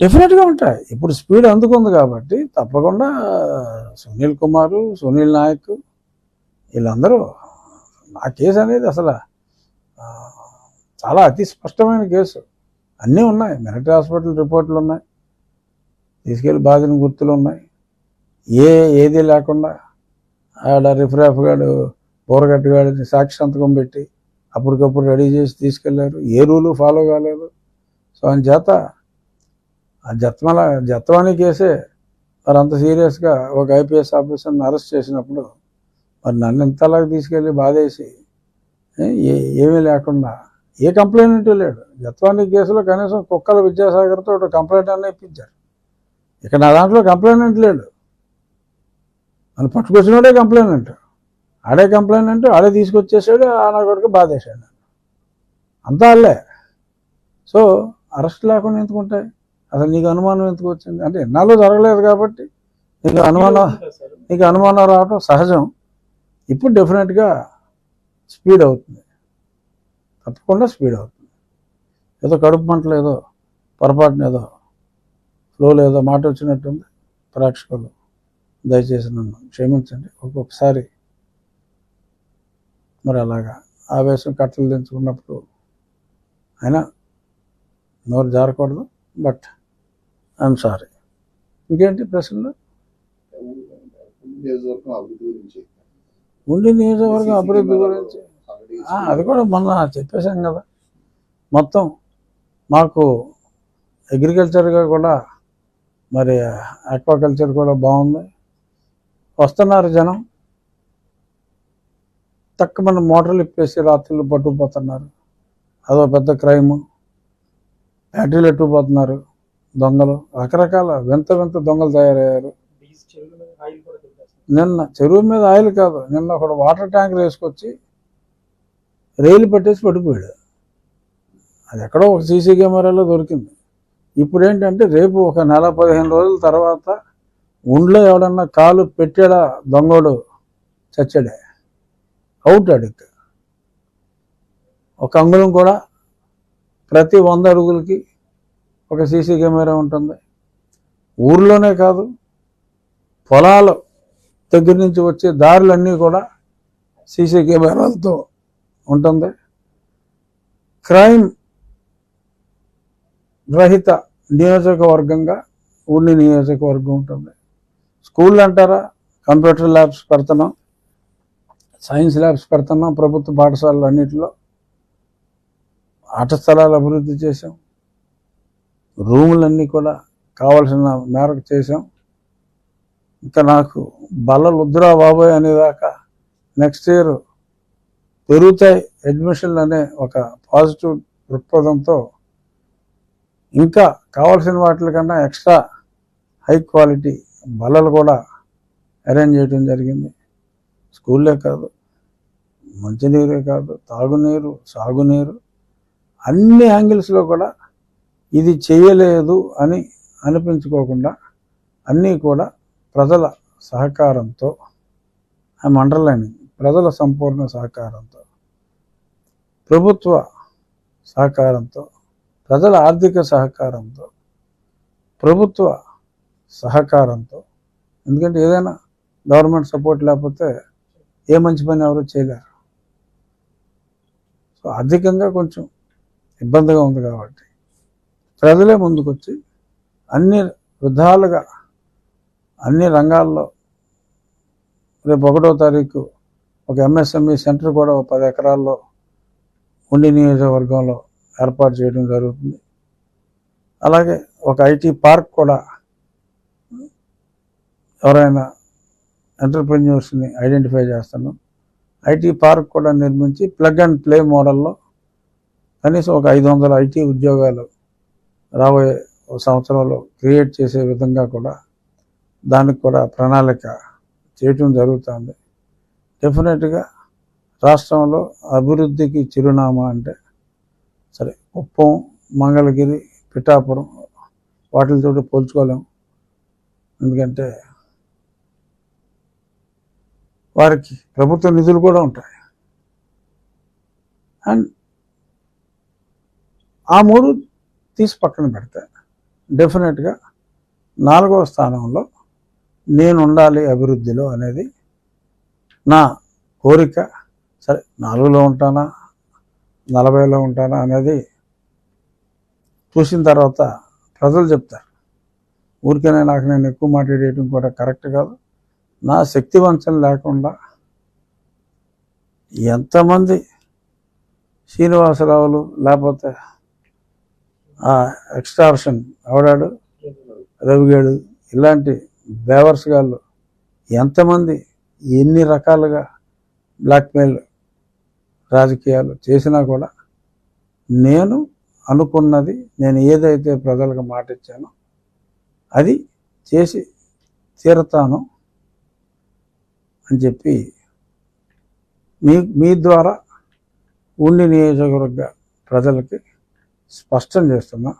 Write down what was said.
డెఫినెట్గా ఉంటాయి. ఇప్పుడు స్పీడ్ అందుకుంది కాబట్టి తప్పకుండా సునీల్ కుమారు సునీల్ నాయక్ వీళ్ళందరూ నా కేసు అనేది అసలు చాలా అతి స్పష్టమైన కేసు. అన్నీ ఉన్నాయి. మిలిటరీ హాస్పిటల్ రిపోర్ట్లు ఉన్నాయి. తీసుకెళ్ళి బాధిన గుర్తులు ఉన్నాయి. ఏ ఏది లేకుండా ఆడ రిఫ్రాఫ్ గాడు బోరగట్టు గాడిని సాక్షి సంతకం పెట్టి అప్పటికప్పుడు రెడీ చేసి తీసుకెళ్ళారు. ఏ రూలు ఫాలో కాలేదు. సో అని చేత ఆ జత్మల జత్వాని కేసే మరి అంత సీరియస్గా ఒక ఐపీఎస్ ఆఫీసర్ని అరెస్ట్ చేసినప్పుడు మరి నన్ను ఇంతలాగా తీసుకెళ్ళి బాధేసి ఏ, ఏమీ లేకుండా ఏ కంప్లైంట్ లేడు. జత్వాని కేసులో కనీసం కుక్కల విద్యాసాగర్తో ఒక కంప్లైంట్ అన్న ఇప్పించారు. ఇక్కడ నా దాంట్లో కంప్లైంట్ లేడు నన్ను పట్టుకొచ్చినోడే కంప్లైంట్. ఆడే కంప్లైంట్ ఆడే తీసుకొచ్చేసాడు ఆ నా కొడుకు బాధేశాడు నన్ను. అంతా అల్లే సో అరెస్ట్ లేకుండా ఎందుకు ఉంటాయి? అసలు నీకు అనుమానం ఎందుకు వచ్చింది? అంటే ఎన్నాళ్ళు జరగలేదు కాబట్టి నీకు అనుమానం నీకు అనుమానం రావడం సహజం. ఇప్పుడు డెఫినెట్గా స్పీడ్ అవుతుంది. తప్పకుండా స్పీడ్ అవుతుంది. ఏదో కడుపు మంటలు ఏదో పొరపాటున ఏదో ఫ్లో ఏదో మాట వచ్చినట్టుంది ప్రేక్షకులు. దయచేసి నన్ను క్షమించండి. ఒక్కొక్కసారి మరి అలాగా ఆవేశం కట్టలు దించుకున్నప్పుడు అయినా నోరు జారకూడదు. బట్ ఐఎమ్ సారీ ఇంకేంటి ప్రశ్నలు? ఉండి నియోజకవర్గం అభివృద్ధి గురించి. అది కూడా మొన్న చెప్పేశాం కదా. మొత్తం మాకు అగ్రికల్చర్గా కూడా మరి ఆక్వాకల్చర్ కూడా బాగుంది. వస్తున్నారు జనం. తక్కువ మన మోటార్లు ఇప్పేసి రాత్రులు పట్టుకుపోతున్నారు. అదో పెద్ద క్రైము. బ్యాటరీలు ఎట్టుకుపోతున్నారు. దొంగలు రకరకాల వింత వింత దొంగలు తయారయ్యారు. నిన్న చెరువు మీద ఆయిల్ కాదు నిన్న ఒకడు వాటర్ ట్యాంకర్ వేసుకొచ్చి రైలు పెట్టేసి పడిపోయాడు. అది ఎక్కడో ఒక సీసీ కెమెరాలో దొరికింది. ఇప్పుడు ఏంటంటే రేపు ఒక నెల పదిహేను రోజుల తర్వాత ఉండ్లో ఎవడన్నా కాలు పెట్టాడా దొంగోడు చచ్చాడే. అవుట్ అడిక్ ఒక అంగుళం కూడా ప్రతి వంద అడుగులకి ఒక సీసీ కెమెరా ఉంటుంది. ఊర్లోనే కాదు పొలాలు దగ్గర నుంచి వచ్చే దారులన్నీ కూడా సీసీ కెమెరాలతో ఉంటుంది. క్రైమ్ రహిత నియోజకవర్గంగా ఉండి నియోజకవర్గం ఉంటుంది. స్కూల్ అంటారా కంప్యూటర్ ల్యాబ్స్ పెడుతున్నాం సైన్స్ ల్యాబ్స్ పెడుతున్నాం ప్రభుత్వ పాఠశాలలు అన్నింటిలో ఆట స్థలాలు అభివృద్ధి చేసాం రూములన్నీ కూడా కావలసిన మేరకు చేసాం ఇంకా నాకు బల్లలు వద్దురా బాబోయ్ అనేదాకా నెక్స్ట్ ఇయర్ పెరుగుతాయి అడ్మిషన్లు అనే ఒక పాజిటివ్ దృక్పథంతో ఇంకా కావాల్సిన వాటికన్నా ఎక్స్ట్రా హై క్వాలిటీ బల్లలు కూడా అరేంజ్ చేయడం జరిగింది. స్కూల్లే కాదు మంచినీరే కాదు తాగునీరు సాగునీరు అన్ని యాంగిల్స్లో కూడా ఇది చేయలేదు అని అనిపించుకోకుండా అన్నీ కూడా ప్రజల సహకారంతో ఐఎమ్ అండర్లైనింగ్ ప్రజల సంపూర్ణ సహకారంతో ప్రభుత్వ సహకారంతో ప్రజల ఆర్థిక సహకారంతో ప్రభుత్వ సహకారంతో. ఎందుకంటే ఏదైనా గవర్నమెంట్ సపోర్ట్ లేకపోతే ఏ మంచి పని ఎవరు చేయలేరు. సో ఆర్థికంగా కొంచెం ఇబ్బందిగా ఉంది కాబట్టి ప్రజలే ముందుకొచ్చి అన్ని విధాలుగా అన్ని రంగాల్లో రేపు ఒకటో తారీఖు ఒక ఎంఎస్ఎంఈ సెంటర్ కూడా ఒక పది ఎకరాల్లో ఉండి నియోజకవర్గంలో ఏర్పాటు చేయడం జరుగుతుంది. అలాగే ఒక ఐటీ పార్క్ కూడా ఎవరైనా ఎంటర్ప్రెన్యూర్స్ని ఐడెంటిఫై చేస్తాను ఐటీ పార్క్ కూడా నిర్మించి ప్లగ్ అండ్ ప్లే మోడల్లో కనీసం ఒక ఐదు వందల ఐటీ ఉద్యోగాలు రాబోయే సంవత్సరంలో క్రియేట్ చేసే విధంగా కూడా దానికి కూడా ప్రణాళిక చేయటం జరుగుతుంది. డెఫినెట్గా రాష్ట్రంలో అభివృద్ధికి చిరునామా అంటే సరే కుప్పం మంగళగిరి పిఠాపురం వాటితో పోల్చుకోలేము ఎందుకంటే వారికి ప్రభుత్వ నిధులు కూడా ఉంటాయి. అండ్ ఆ మూడు తీసి పక్కన పెడితే. డెఫినెట్గా నాలుగవ స్థానంలో నేను ఉండాలి అభివృద్ధిలో అనేది నా కోరిక. సరే నాలుగులో ఉంటానా? నలభైలో ఉంటానా? అనేది చూసిన తర్వాత ప్రజలు చెప్తారు. ఊరికనే నాకు నేను ఎక్కువ మాట్లాడేయడం కూడా కరెక్ట్ కాదు. నా శక్తి వంచన లేకుండా ఎంతమంది శ్రీనివాసరావులు లేకపోతే ఆ ఎవడాడు? రవిగాడు. ఇలాంటి బేవర్స్ గాళ్ళు ఎంతమంది ఎన్ని రకాలుగా బ్లాక్మెయిల్ రాజకీయాలు చేసినా కూడా నేను అనుకున్నది నేను ఏదైతే ప్రజలకు మాట ఇచ్చానో అది చేసి తీరతాను అని చెప్పి మీ మీ ద్వారా ఉండి నియోజకవర్గ ప్రజలకి స్పష్టం చేస్తున్నా.